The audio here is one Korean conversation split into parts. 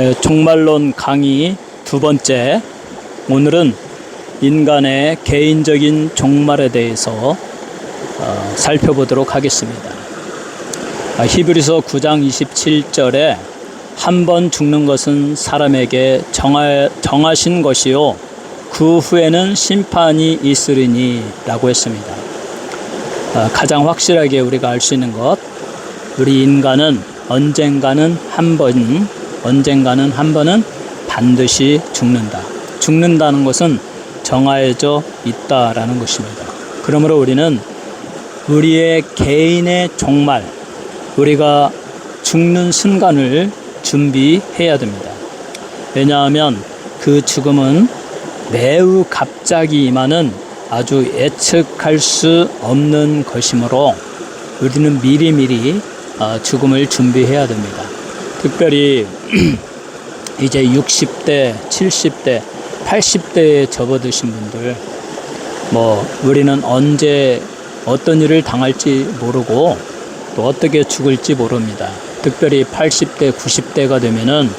에, 종말론 강의 두 번째 오늘은 인간의 개인적인 종말에 대해서 어, 살펴보도록 하겠습니다. 아, 히브리서 9장 27절에 한 번 죽는 것은 사람에게 정하, 정하신 것이요 그 후에는 심판이 있으리니 라고 했습니다. 아, 가장 확실하게 우리가 알 수 있는 것 우리 인간은 언젠가는 한 번, 언젠가는 한 번은 반드시 죽는다. 죽는다는 것은 정하여져 있다라는 것입니다. 그러므로 우리는 우리의 개인의 종말, 우리가 죽는 순간을 준비해야 됩니다. 왜냐하면 그 죽음은 매우 갑자기 임하는 아주 예측할 수 없는 것이므로 우리는 미리미리 어, 죽음을 준비해야 됩니다. 특별히 이제 60대, 70대, 80대에 접어드신 분들, 뭐, 우리는 언제 어떤 일을 당할지 모르고 또 어떻게 죽을지 모릅니다. 특별히 80대, 90대가 되면은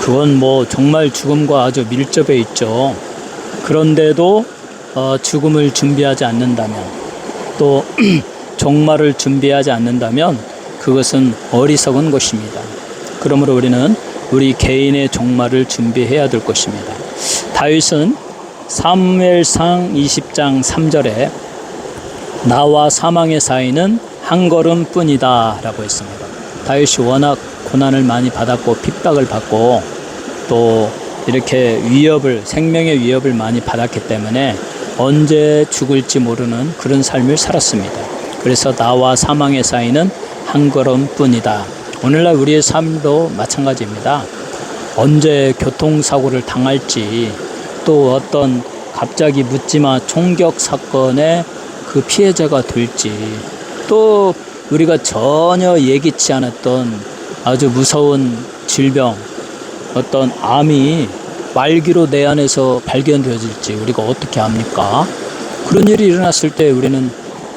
그건 뭐 정말 죽음과 아주 밀접해 있죠. 그런데도 어, 죽음을 준비하지 않는다면 또 종말을 준비하지 않는다면 그것은 어리석은 것입니다. 그러므로 우리는 우리 개인의 종말을 준비해야 될 것입니다. 다윗은 사무엘상 20장 3절에 나와 사망의 사이는 한 걸음뿐이다 라고 했습니다. 다윗이 워낙 고난을 많이 받았고 핍박을 받고 또 이렇게 위협을 생명의 위협을 많이 받았기 때문에 언제 죽을지 모르는 그런 삶을 살았습니다. 그래서 나와 사망의 사이는 한 걸음뿐이다. 오늘날 우리의 삶도 마찬가지입니다. 언제 교통사고를 당할지 또 어떤 갑자기 묻지마 총격 사건의 그 피해자가 될지 또 우리가 전혀 예기치 않았던 아주 무서운 질병 어떤 암이 말기로 내 안에서 발견되어질지 우리가 어떻게 압니까? 그런 일이 일어났을 때 우리는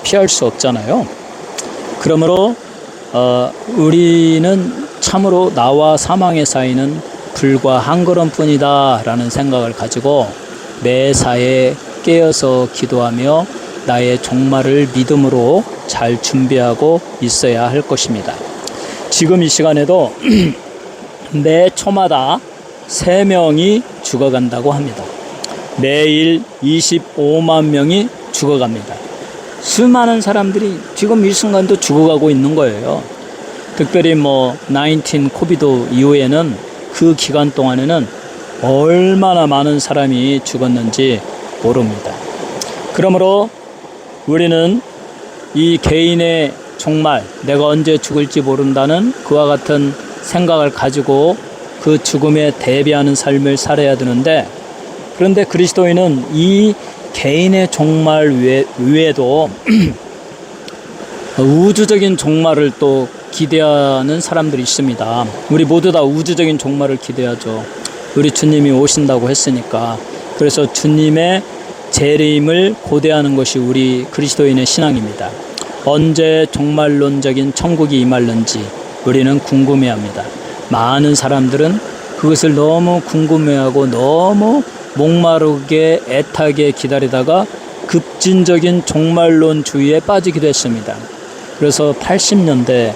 피할 수 없잖아요. 그러므로 어, 우리는 참으로 나와 사망의 사이는 불과 한 걸음뿐이다 라는 생각을 가지고 매사에 깨어서 기도하며 나의 종말을 믿음으로 잘 준비하고 있어야 할 것입니다. 지금 이 시간에도 매 초마다 세 명이 죽어간다고 합니다. 매일 25만 명이 죽어갑니다. 수많은 사람들이 지금 이 순간도 죽어가고 있는 거예요. 특별히 뭐 19 코비드 이후에는 그 기간 동안에는 얼마나 많은 사람이 죽었는지 모릅니다. 그러므로 우리는 이 개인의 종말, 내가 언제 죽을지 모른다는 그와 같은 생각을 가지고 그 죽음에 대비하는 삶을 살아야 되는데 그런데 그리스도인은 이 개인의 종말 외, 외에도 우주적인 종말을 또 기대하는 사람들이 있습니다. 우리 모두 다 우주적인 종말을 기대하죠. 우리 주님이 오신다고 했으니까. 그래서 주님의 재림을 고대하는 것이 우리 그리스도인의 신앙입니다. 언제 종말론적인 천국이 임할는지 우리는 궁금해합니다. 많은 사람들은 그것을 너무 궁금해하고 너무 목마르게 애타게 기다리다가 급진적인 종말론주의에 빠지기도 했습니다. 그래서 80년대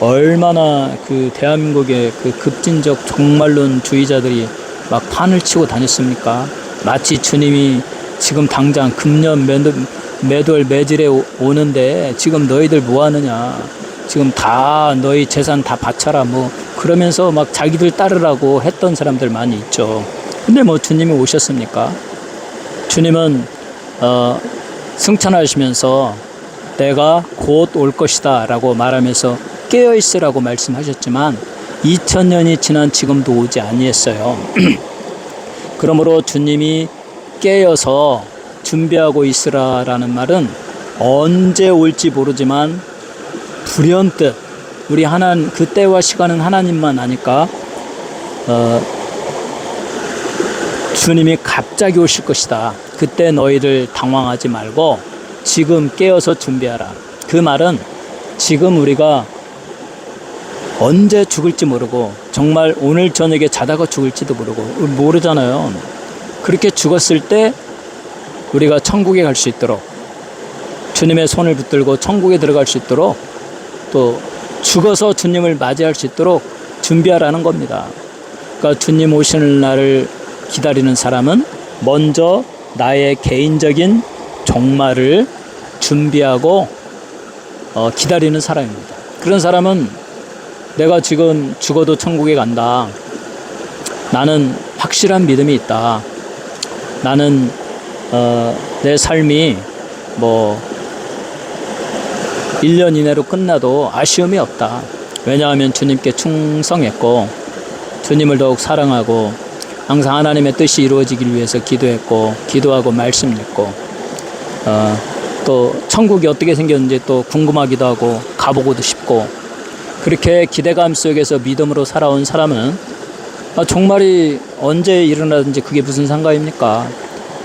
얼마나 그 대한민국의 그 급진적 종말론주의자들이 막 판을 치고 다녔습니까? 마치 주님이 지금 당장 금년 매달 매질에 오는데 지금 너희들 뭐 하느냐? 지금 다 너희 재산 다 바쳐라 뭐 그러면서 막 자기들 따르라고 했던 사람들 많이 있죠. 근데 뭐 주님이 오셨습니까? 주님은 어, 승천하시면서 내가 곧 올 것이다 라고 말하면서 깨어 있으라고 말씀하셨지만 2000년이 지난 지금도 오지 아니했어요. 그러므로 주님이 깨어서 준비하고 있으라라는 말은 언제 올지 모르지만 불현듯 우리 하나님 그 때와 시간은 하나님만 아니까 어, 주님이 갑자기 오실 것이다. 그때 너희들 당황하지 말고 지금 깨어서 준비하라. 그 말은 지금 우리가 언제 죽을지 모르고 정말 오늘 저녁에 자다가 죽을지도 모르고 모르잖아요. 그렇게 죽었을 때 우리가 천국에 갈 수 있도록 주님의 손을 붙들고 천국에 들어갈 수 있도록 또 죽어서 주님을 맞이할 수 있도록 준비하라는 겁니다. 그러니까 주님 오시는 날을 기다리는 사람은 먼저 나의 개인적인 종말을 준비하고 어, 기다리는 사람입니다. 그런 사람은 내가 지금 죽어도 천국에 간다. 나는 확실한 믿음이 있다. 나는 어, 내 삶이 뭐 1년 이내로 끝나도 아쉬움이 없다. 왜냐하면 주님께 충성했고 주님을 더욱 사랑하고 항상 하나님의 뜻이 이루어지길 위해서 기도했고 기도하고 말씀 읽고 어, 또 천국이 어떻게 생겼는지 또 궁금하기도 하고 가보고도 싶고 그렇게 기대감 속에서 믿음으로 살아온 사람은 아, 종말이 언제 일어나든지 그게 무슨 상관입니까?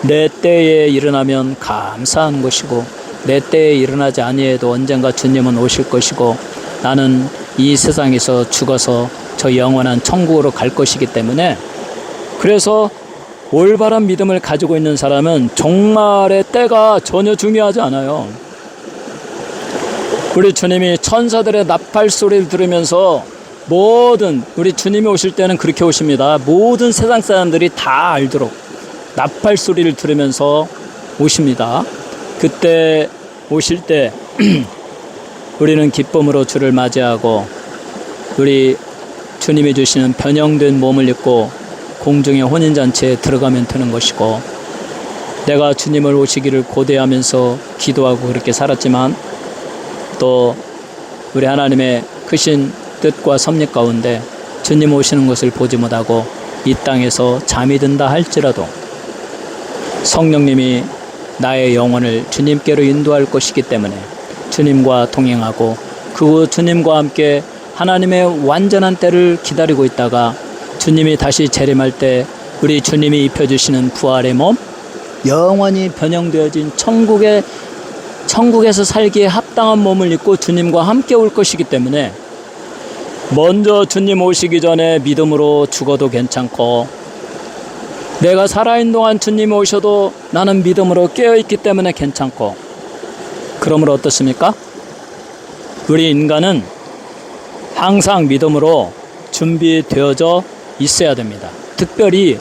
내 때에 일어나면 감사한 것이고 내 때에 일어나지 아니해도 언젠가 주님은 오실 것이고 나는 이 세상에서 죽어서 저 영원한 천국으로 갈 것이기 때문에 그래서 올바른 믿음을 가지고 있는 사람은 종말의 때가 전혀 중요하지 않아요. 우리 주님이 천사들의 나팔 소리를 들으면서 모든 우리 주님이 오실 때는 그렇게 오십니다. 모든 세상 사람들이 다 알도록 나팔 소리를 들으면서 오십니다. 그때 오실 때 우리는 기쁨으로 주를 맞이하고 우리 주님이 주시는 변형된 몸을 입고 공중의 혼인잔치에 들어가면 되는 것이고 내가 주님을 오시기를 고대하면서 기도하고 그렇게 살았지만 또 우리 하나님의 크신 뜻과 섭리 가운데 주님 오시는 것을 보지 못하고 이 땅에서 잠이 든다 할지라도 성령님이 나의 영혼을 주님께로 인도할 것이기 때문에 주님과 동행하고 그 주님과 함께 하나님의 완전한 때를 기다리고 있다가 주님이 다시 재림할 때 우리 주님이 입혀주시는 부활의 몸 영원히 변형되어진 천국의 천국에서 살기에 합당한 몸을 입고 주님과 함께 올 것이기 때문에 먼저 주님 오시기 전에 믿음으로 죽어도 괜찮고 내가 살아있는 동안 주님 오셔도 나는 믿음으로 깨어있기 때문에 괜찮고 그러므로 어떻습니까? 우리 인간은 항상 믿음으로 준비되어져 있어야 됩니다. 특별히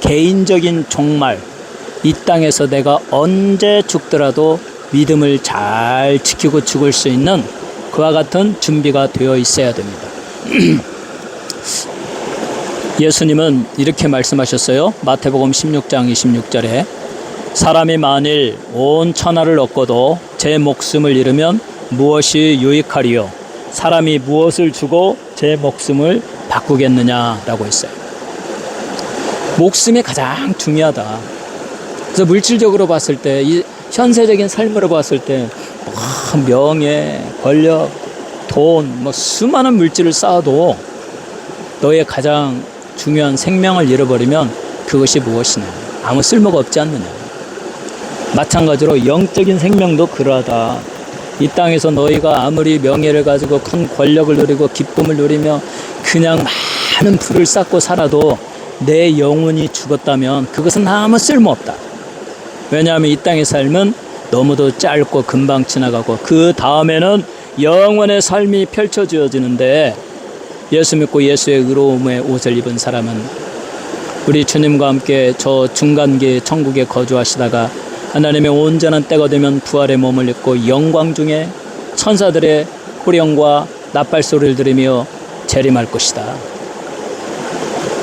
개인적인 종말, 이 땅에서 내가 언제 죽더라도 믿음을 잘 지키고 죽을 수 있는 그와 같은 준비가 되어 있어야 됩니다. 예수님은 이렇게 말씀하셨어요. 마태복음 16장 26절에 사람이 만일 온 천하를 얻고도 제 목숨을 잃으면 무엇이 유익하리요? 사람이 무엇을 주고 제 목숨을 바꾸겠느냐라고 했어요. 목숨이 가장 중요하다. 그래서 물질적으로 봤을 때, 이 현세적인 삶으로 봤을 때, 뭐 명예, 권력, 돈, 뭐 수많은 물질을 쌓아도 너의 가장 중요한 생명을 잃어버리면 그것이 무엇이냐? 아무 쓸모가 없지 않느냐? 마찬가지로 영적인 생명도 그러하다. 이 땅에서 너희가 아무리 명예를 가지고 큰 권력을 누리고 기쁨을 누리며 그냥 많은 풀을 쌓고 살아도 내 영혼이 죽었다면 그것은 아무 쓸모없다. 왜냐하면 이 땅의 삶은 너무도 짧고 금방 지나가고 그 다음에는 영원의 삶이 펼쳐지어지는데 예수 믿고 예수의 의로움의 옷을 입은 사람은 우리 주님과 함께 저 중간계 천국에 거주하시다가 하나님의 온전한 때가 되면 부활의 몸을 입고 영광 중에 천사들의 호령과 나팔 소리를 들으며 재림할 것이다.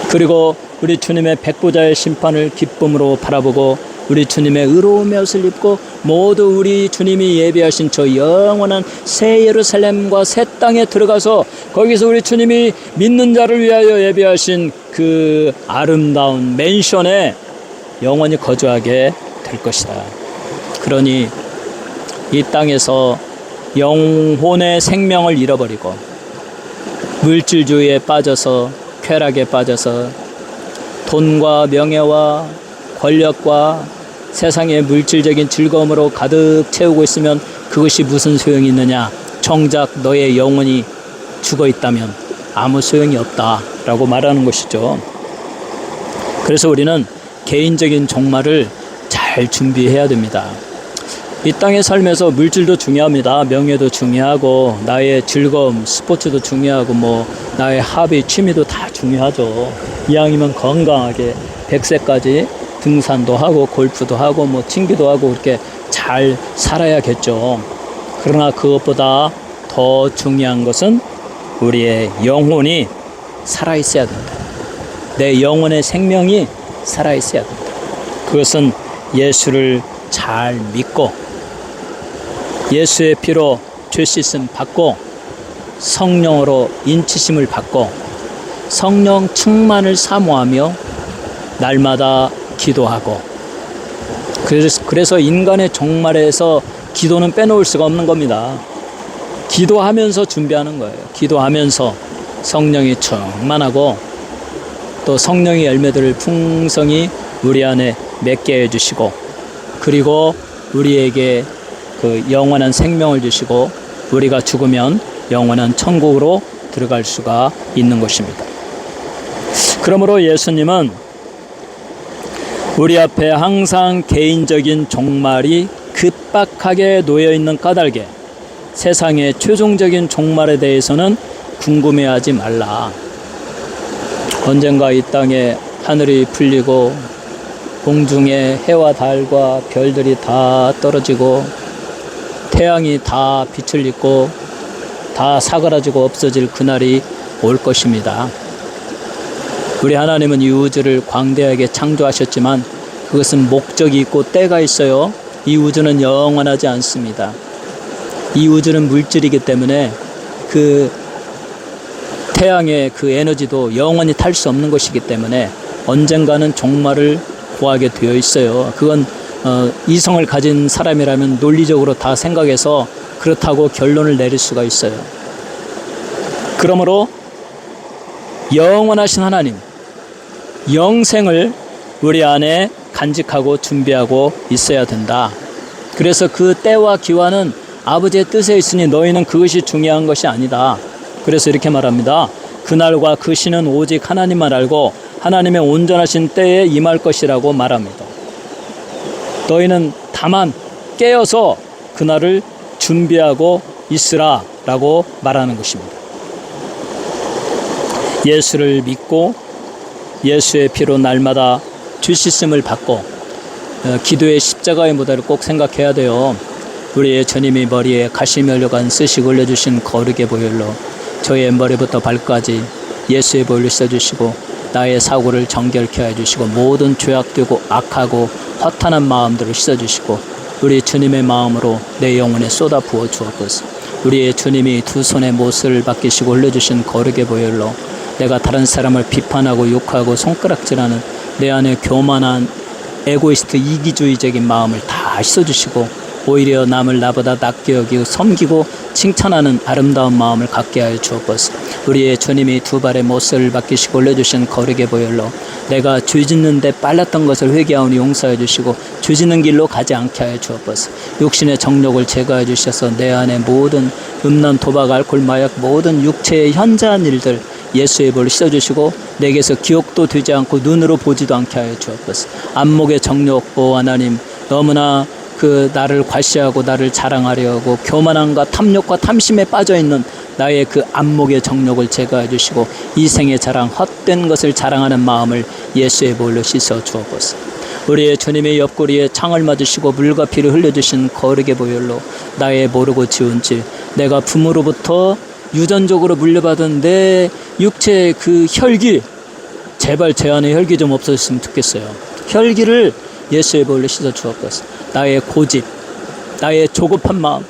그리고 우리 주님의 백보자의 심판을 기쁨으로 바라보고 우리 주님의 의로움의 옷을 입고 모두 우리 주님이 예비하신 저 영원한 새 예루살렘과 새 땅에 들어가서 거기서 우리 주님이 믿는 자를 위하여 예비하신 그 아름다운 맨션에 영원히 거주하게 될 것이다. 그러니 이 땅에서 영혼의 생명을 잃어버리고 물질주의에 빠져서 쾌락에 빠져서 돈과 명예와 권력과 세상의 물질적인 즐거움으로 가득 채우고 있으면 그것이 무슨 소용이 있느냐? 정작 너의 영혼이 죽어 있다면 아무 소용이 없다라고 말하는 것이죠. 그래서 우리는 개인적인 종말을 잘 준비해야 됩니다. 이 땅의 삶에서 물질도 중요합니다. 명예도 중요하고 나의 즐거움, 스포츠도 중요하고 뭐 나의 합의, 취미도 다 중요하죠. 이왕이면 건강하게 100세까지 등산도 하고 골프도 하고 뭐 친기도 하고 그렇게 잘 살아야겠죠. 그러나 그것보다 더 중요한 것은 우리의 영혼이 살아 있어야 된다. 내 영혼의 생명이 살아 있어야 된다. 그것은 예수를 잘 믿고 예수의 피로 죄 씻음 받고 성령으로 인치심을 받고 성령 충만을 사모하며 날마다 기도하고 그래서, 인간의 종말에서 기도는 빼놓을 수가 없는 겁니다. 기도하면서 준비하는 거예요. 기도하면서 성령이 충만하고 또 성령의 열매들을 풍성히 우리 안에 맺게 해주시고 그리고 우리에게 그 영원한 생명을 주시고 우리가 죽으면 영원한 천국으로 들어갈 수가 있는 것입니다. 그러므로 예수님은 우리 앞에 항상 개인적인 종말이 급박하게 놓여 있는 까닭에 세상의 최종적인 종말에 대해서는 궁금해하지 말라. 언젠가 이 땅에 하늘이 풀리고 공중에 해와 달과 별들이 다 떨어지고 태양이 다 빛을 잃고 다 사그라지고 없어질 그날이 올 것입니다. 우리 하나님은 이 우주를 광대하게 창조하셨지만 그것은 목적이 있고 때가 있어요. 이 우주는 영원하지 않습니다. 이 우주는 물질이기 때문에 그 태양의 그 에너지도 영원히 탈 수 없는 것이기 때문에 언젠가는 종말을 구하게 되어 있어요. 그건 어, 이성을 가진 사람이라면 논리적으로 다 생각해서 그렇다고 결론을 내릴 수가 있어요. 그러므로 영원하신 하나님, 영생을 우리 안에 간직하고 준비하고 있어야 된다. 그래서 그 때와 기와는 아버지의 뜻에 있으니 너희는 그것이 중요한 것이 아니다. 그래서 이렇게 말합니다. 그날과 그 시는 오직 하나님만 알고 하나님의 온전하신 때에 임할 것이라고 말합니다. 너희는 다만 깨어서 그날을 준비하고 있으라 라고 말하는 것입니다. 예수를 믿고 예수의 피로 날마다 죄 씻음을 받고 어, 기도의 십자가의 무대를 꼭 생각해야 돼요. 우리의 주님이 머리에 가시며 올려간 쓰시 올려주신 거룩의 보혈로 저의 머리부터 발까지 예수의 보혈로 씻어주시고 나의 사고를 정결케 해주시고 모든 죄악되고 악하고 허탄한 마음들을 씻어 주시고 우리 주님의 마음으로 내 영혼에 쏟아 부어 주옵소서. 우리의 주님이 두 손에 못을 맡기시고 올려주신 거룩의 보혈로 내가 다른 사람을 비판하고 욕하고 손가락질하는 내 안에 교만한 에고이스트 이기주의적인 마음을 다 씻어주시고 오히려 남을 나보다 낮게 여기고 섬기고 칭찬하는 아름다운 마음을 갖게 하여 주옵소서. 우리의 주님이 두 발의 못을 맡기시고 올려주신 거룩의 보혈로 내가 죄 짓는데 빨랐던 것을 회개하오니 용서해 주시고 죄 짓는 길로 가지 않게 하여 주옵소서. 육신의 정욕을 제거해 주셔서 내 안에 모든 음란, 도박, 알코올, 마약 모든 육체의 현저한 일들 예수의 볼을 씻어주시고 내게서 기억도 되지 않고 눈으로 보지도 않게 하여 주옵소서. 안목의 정욕, 오 하나님 너무나 그 나를 과시하고 나를 자랑하려고 교만함과 탐욕과 탐심에 빠져 있는 나의 그 안목의 정욕을 제거해 주시고 이 생의 자랑 헛된 것을 자랑하는 마음을 예수의 볼로 씻어 주옵소서. 우리의 주님의 옆구리에 창을 맞으시고 물과 피를 흘려 주신 거룩의 보혈로 나의 모르고 지은 죄 내가 부모로부터 유전적으로 물려받은 내 육체의 그 혈기 제발 제 안에 혈기 좀 없어졌으면 좋겠어요. 혈기를 예수의 볼로 씻어 주옵소서. 나의 고집, 나의 조급한 마음,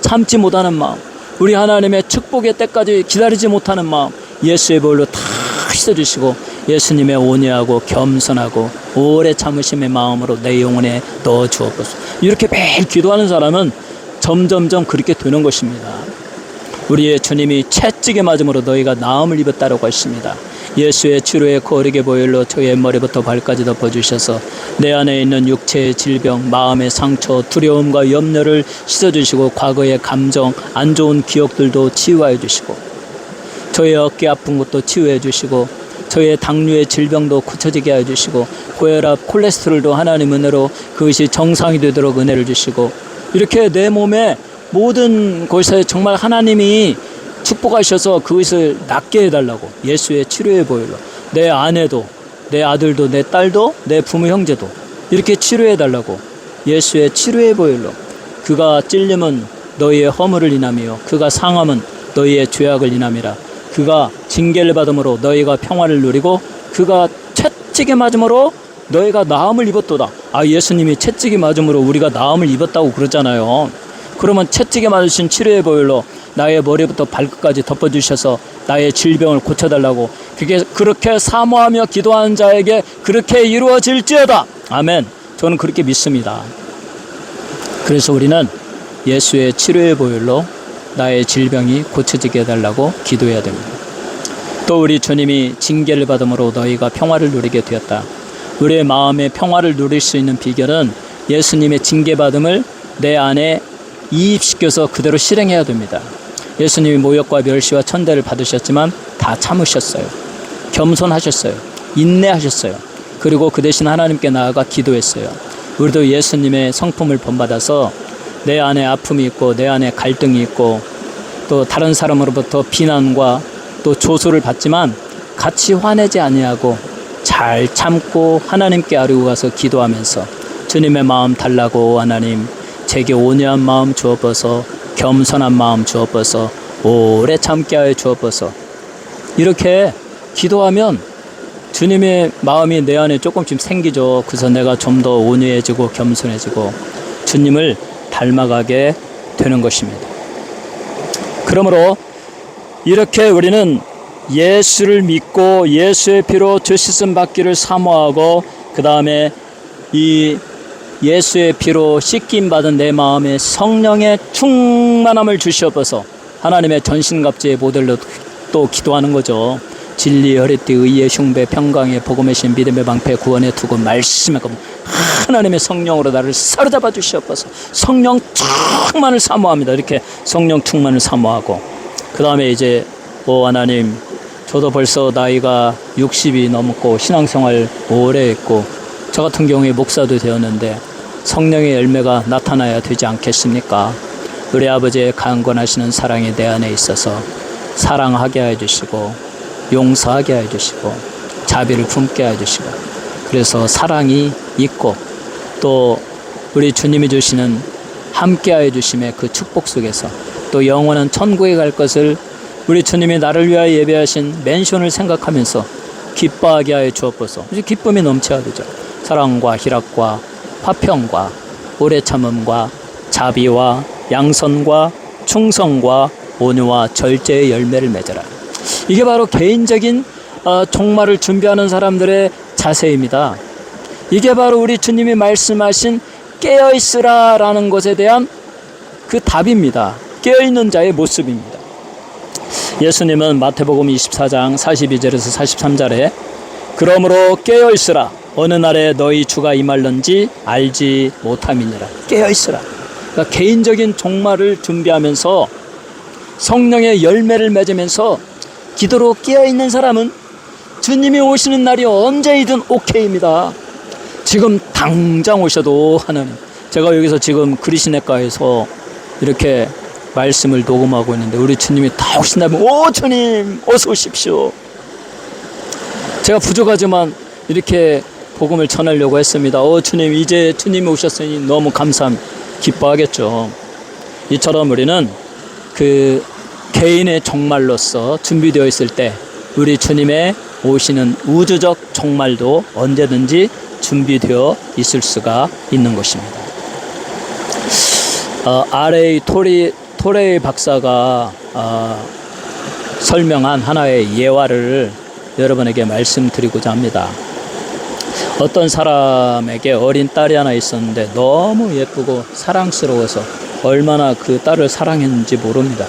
참지 못하는 마음, 우리 하나님의 축복의 때까지 기다리지 못하는 마음, 예수의 볼로 다 씻어 주시고 예수님의 온유하고 겸손하고 오래 참으심의 마음으로 내 영혼에 넣어 주옵소서. 이렇게 매일 기도하는 사람은 점점점 그렇게 되는 것입니다. 우리의 주님이 채찍에 맞음으로 너희가 나음을 입었다라고 하십니다. 예수의 치료의 거룩의 보혈로 저의 머리부터 발까지 덮어주셔서 내 안에 있는 육체의 질병, 마음의 상처, 두려움과 염려를 씻어주시고 과거의 감정, 안 좋은 기억들도 치유하여 주시고 저의 어깨 아픈 것도 치유해 주시고 저의 당뇨의 질병도 고쳐지게 해 주시고 고혈압, 콜레스테롤도 하나님 은혜로 그것이 정상이 되도록 은혜를 주시고 이렇게 내 몸에 모든 곳에 정말 하나님이 축복하셔서 그것을 낫게 해달라고 예수의 치료의 보혈로 내 아내도 내 아들도 내 딸도 내 부모 형제도 이렇게 치료해 달라고 예수의 치료의 보혈로 그가 찔림은 너희의 허물을 인하며 그가 상함은 너희의 죄악을 인함이라 그가 징계를 받음으로 너희가 평화를 누리고 그가 채찍에 맞음으로 너희가 나음을 입었도다. 아 예수님이 채찍에 맞음으로 우리가 나음을 입었다고 그러잖아요 그러면 채찍에 맞으신 치료의 보혈로 나의 머리부터 발끝까지 덮어주셔서 나의 질병을 고쳐달라고 그게 그렇게 사모하며 기도하는 자에게 그렇게 이루어질지어다. 아멘. 저는 그렇게 믿습니다. 그래서 우리는 예수의 치료의 보혈로 나의 질병이 고쳐지게 해달라고 기도해야 됩니다. 또 우리 주님이 징계를 받음으로 너희가 평화를 누리게 되었다. 우리의 마음의 평화를 누릴 수 있는 비결은 예수님의 징계받음을 내 안에 이입시켜서 그대로 실행해야 됩니다. 예수님이 모욕과 멸시와 천대를 받으셨지만 다 참으셨어요. 겸손하셨어요. 인내하셨어요. 그리고 그 대신 하나님께 나아가 기도했어요. 우리도 예수님의 성품을 본받아서 내 안에 아픔이 있고 내 안에 갈등이 있고 또 다른 사람으로부터 비난과 또 조소를 받지만 같이 화내지 아니하고 잘 참고 하나님께 아뢰고 가서 기도하면서 주님의 마음 달라고 하나님 제게 온유한 마음 주옵소서 겸손한 마음 주옵소서 오래 참게 하여 주옵소서 이렇게 기도하면 주님의 마음이 내 안에 조금씩 생기죠. 그래서 내가 좀 더 온유해지고 겸손해지고 주님을 닮아가게 되는 것입니다. 그러므로 이렇게 우리는 예수를 믿고 예수의 피로 죄 씻음 받기를 사모하고 그 다음에 이 예수의 피로 씻김 받은 내 마음에 성령의 충만함을 주시옵소서 하나님의 전신갑주의 모델로 또 기도하는 거죠. 진리, 허리띠, 의의 흉배, 평강의 복음의 신, 믿음의 방패, 구원의 투구, 말씀의 검 하나님의 성령으로 나를 사로잡아 주시옵소서 성령 충만을 사모합니다. 이렇게 성령 충만을 사모하고 그 다음에 이제 오 하나님 저도 벌써 나이가 60이 넘었고 신앙생활 오래 했고 저 같은 경우에 목사도 되었는데 성령의 열매가 나타나야 되지 않겠습니까? 우리 아버지의 강권하시는 사랑이 내 안에 있어서 사랑하게 해주시고 용서하게 해주시고 자비를 품게 해주시고 그래서 사랑이 있고 또 우리 주님이 주시는 함께하여 주심의 그 축복 속에서 또 영원한 천국에 갈 것을 우리 주님이 나를 위하여 예배하신 맨션을 생각하면서 기뻐하게 하여 주옵소서. 기쁨이 넘쳐야 되죠. 사랑과 희락과 화평과 오래 참음과 자비와 양선과 충성과 온유와 절제의 열매를 맺어라. 이게 바로 개인적인 어, 종말을 준비하는 사람들의 자세입니다. 이게 바로 우리 주님이 말씀하신 깨어 있으라라는 것에 대한 그 답입니다. 깨어 있는 자의 모습입니다. 예수님은 마태복음 24장 42절에서 43절에 그러므로 깨어 있으라 어느 날에 너희 주가 임할런지 알지 못함이니라 깨어 있으라 그러니까 개인적인 종말을 준비하면서 성령의 열매를 맺으면서 기도로 깨어 있는 사람은 주님이 오시는 날이 언제이든 오케이입니다. 지금 당장 오셔도 하나님 제가 여기서 지금 그리시네가에서 이렇게 말씀을 녹음하고 있는데 우리 주님이 다 오신다면 오 주님 어서 오십시오. 제가 부족하지만 이렇게 복음을 전하려고 했습니다. 오 주님 이제 주님이 오셨으니 너무 감사함 기뻐하겠죠. 이처럼 우리는 그 개인의 종말로서 준비되어 있을 때 우리 주님의 오시는 우주적 종말도 언제든지 준비되어 있을 수가 있는 것입니다. 어, R.A. 토리 토레이 박사가 어, 설명한 하나의 예화를 여러분에게 말씀드리고자 합니다. 어떤 사람에게 어린 딸이 하나 있었는데 너무 예쁘고 사랑스러워서 얼마나 그 딸을 사랑했는지 모릅니다.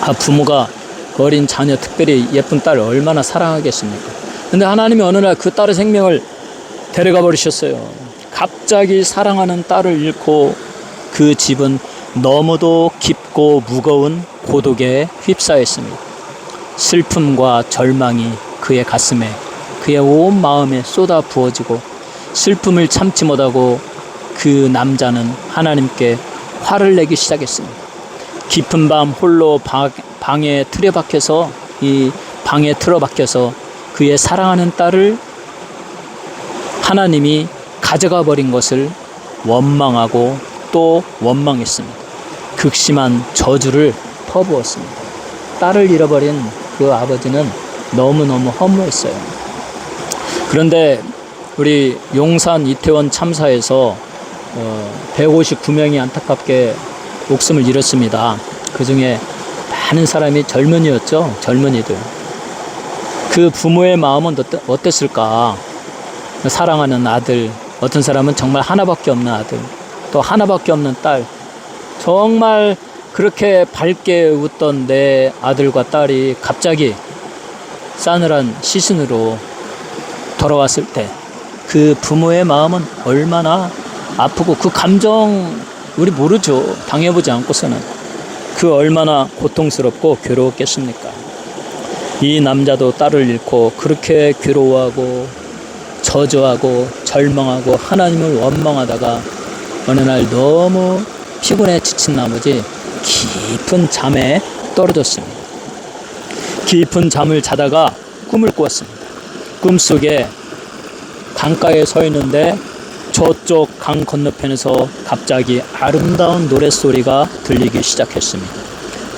아, 부모가 어린 자녀, 특별히 예쁜 딸을 얼마나 사랑하겠습니까? 근데 하나님이 어느 날 그 딸의 생명을 데려가 버리셨어요. 갑자기 사랑하는 딸을 잃고 그 집은 너무도 깊고 무거운 고독에 휩싸였습니다. 슬픔과 절망이 그의 가슴에 그의 온 마음에 쏟아 부어지고 슬픔을 참지 못하고 그 남자는 하나님께 화를 내기 시작했습니다. 깊은 밤 홀로 방, 방에 틀어박혀서 이 방에 틀어박혀서 그의 사랑하는 딸을 하나님이 가져가 버린 것을 원망하고 또 원망했습니다. 극심한 저주를 퍼부었습니다. 딸을 잃어버린 그 아버지는 너무너무 허무했어요. 그런데 우리 용산 이태원 참사에서 어, 159명이 안타깝게 목숨을 잃었습니다. 그 중에 많은 사람이 젊은이였죠. 젊은이들. 그 부모의 마음은 어땠- 어땠을까? 사랑하는 아들, 어떤 사람은 정말 하나밖에 없는 아들, 또 하나밖에 없는 딸, 정말 그렇게 밝게 웃던 내 아들과 딸이 갑자기 싸늘한 시신으로 돌아왔을 때 그 부모의 마음은 얼마나 아프고 그 감정 우리 모르죠. 당해보지 않고서는 그 얼마나 고통스럽고 괴로웠겠습니까? 이 남자도 딸을 잃고 그렇게 괴로워하고 저주하고 절망하고 하나님을 원망하다가 어느 날 너무 피곤해 지친 나머지 깊은 잠에 떨어졌습니다. 깊은 잠을 자다가 꿈을 꾸었습니다. 꿈속에 강가에 서 있는데 저쪽 강 건너편에서 갑자기 아름다운 노랫소리가 들리기 시작했습니다.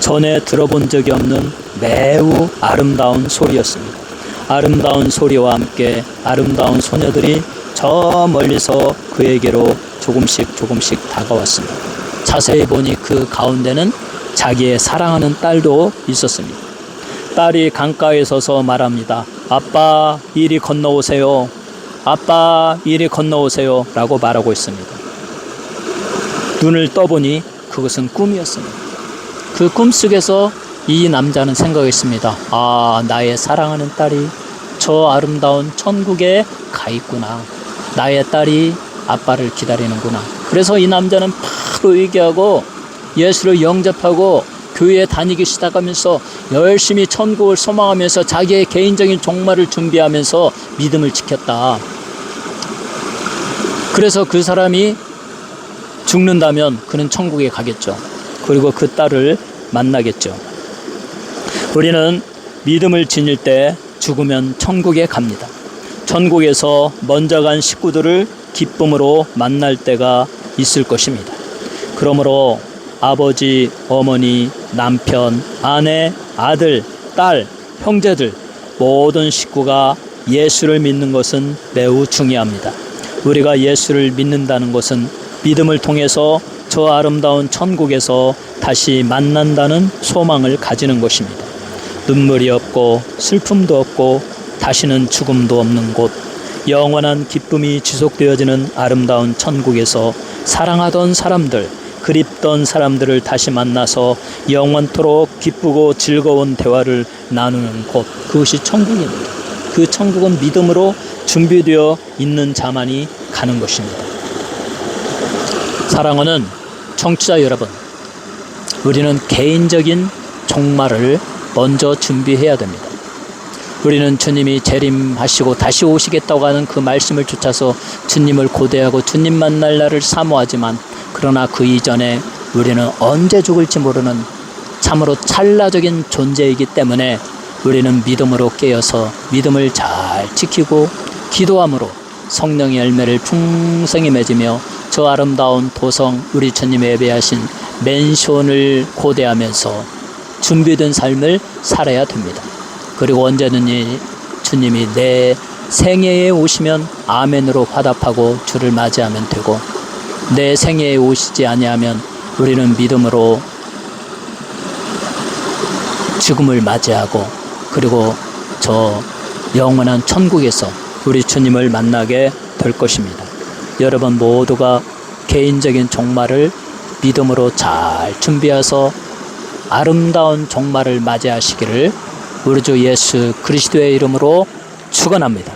전에 들어본 적이 없는 매우 아름다운 소리였습니다. 아름다운 소리와 함께 아름다운 소녀들이 저 멀리서 그에게로 조금씩 조금씩 다가왔습니다. 자세히 보니 그 가운데는 자기의 사랑하는 딸도 있었습니다. 딸이 강가에 서서 말합니다. 아빠, 이리 건너오세요. 아빠, 이리 건너오세요. 라고 말하고 있습니다. 눈을 떠보니 그것은 꿈이었습니다. 그 꿈속에서 이 남자는 생각했습니다. 아, 나의 사랑하는 딸이 저 아름다운 천국에 가 있구나. 나의 딸이 아빠를 기다리는구나. 그래서 이 남자는 바로 얘기하고 예수를 영접하고 교회에 다니기 시작하면서 열심히 천국을 소망하면서 자기의 개인적인 종말을 준비하면서 믿음을 지켰다. 그래서 그 사람이 죽는다면 그는 천국에 가겠죠. 그리고 그 딸을 만나겠죠. 우리는 믿음을 지닐 때 죽으면 천국에 갑니다. 천국에서 먼저 간 식구들을 기쁨으로 만날 때가 있을 것입니다. 그러므로 아버지, 어머니, 남편, 아내, 아들, 딸, 형제들 모든 식구가 예수를 믿는 것은 매우 중요합니다. 우리가 예수를 믿는다는 것은 믿음을 통해서 저 아름다운 천국에서 다시 만난다는 소망을 가지는 것입니다. 눈물이 없고 슬픔도 없고 다시는 죽음도 없는 곳, 영원한 기쁨이 지속되어지는 아름다운 천국에서 사랑하던 사람들, 그립던 사람들을 다시 만나서 영원토록 기쁘고 즐거운 대화를 나누는 곳, 그것이 천국입니다. 그 천국은 믿음으로 준비되어 있는 자만이 가는 것입니다. 사랑하는 청취자 여러분, 우리는 개인적인 종말을 먼저 준비해야 됩니다. 우리는 주님이 재림하시고 다시 오시겠다고 하는 그 말씀을 쫓아서 주님을 고대하고 주님 만날 날을 사모하지만 그러나 그 이전에 우리는 언제 죽을지 모르는 참으로 찰나적인 존재이기 때문에 우리는 믿음으로 깨어서 믿음을 잘 지키고 기도함으로 성령의 열매를 풍성히 맺으며 저 아름다운 도성 우리 주님의 예배하신 맨션을 고대하면서 준비된 삶을 살아야 됩니다. 그리고 언제든지 주님이 내 생애에 오시면 아멘으로 화답하고 주를 맞이하면 되고 내 생애에 오시지 아니하면 우리는 믿음으로 죽음을 맞이하고 그리고 저 영원한 천국에서 우리 주님을 만나게 될 것입니다. 여러분 모두가 개인적인 종말을 믿음으로 잘 준비해서 아름다운 종말을 맞이하시기를 우리 주 예수 그리스도의 이름으로 축원합니다.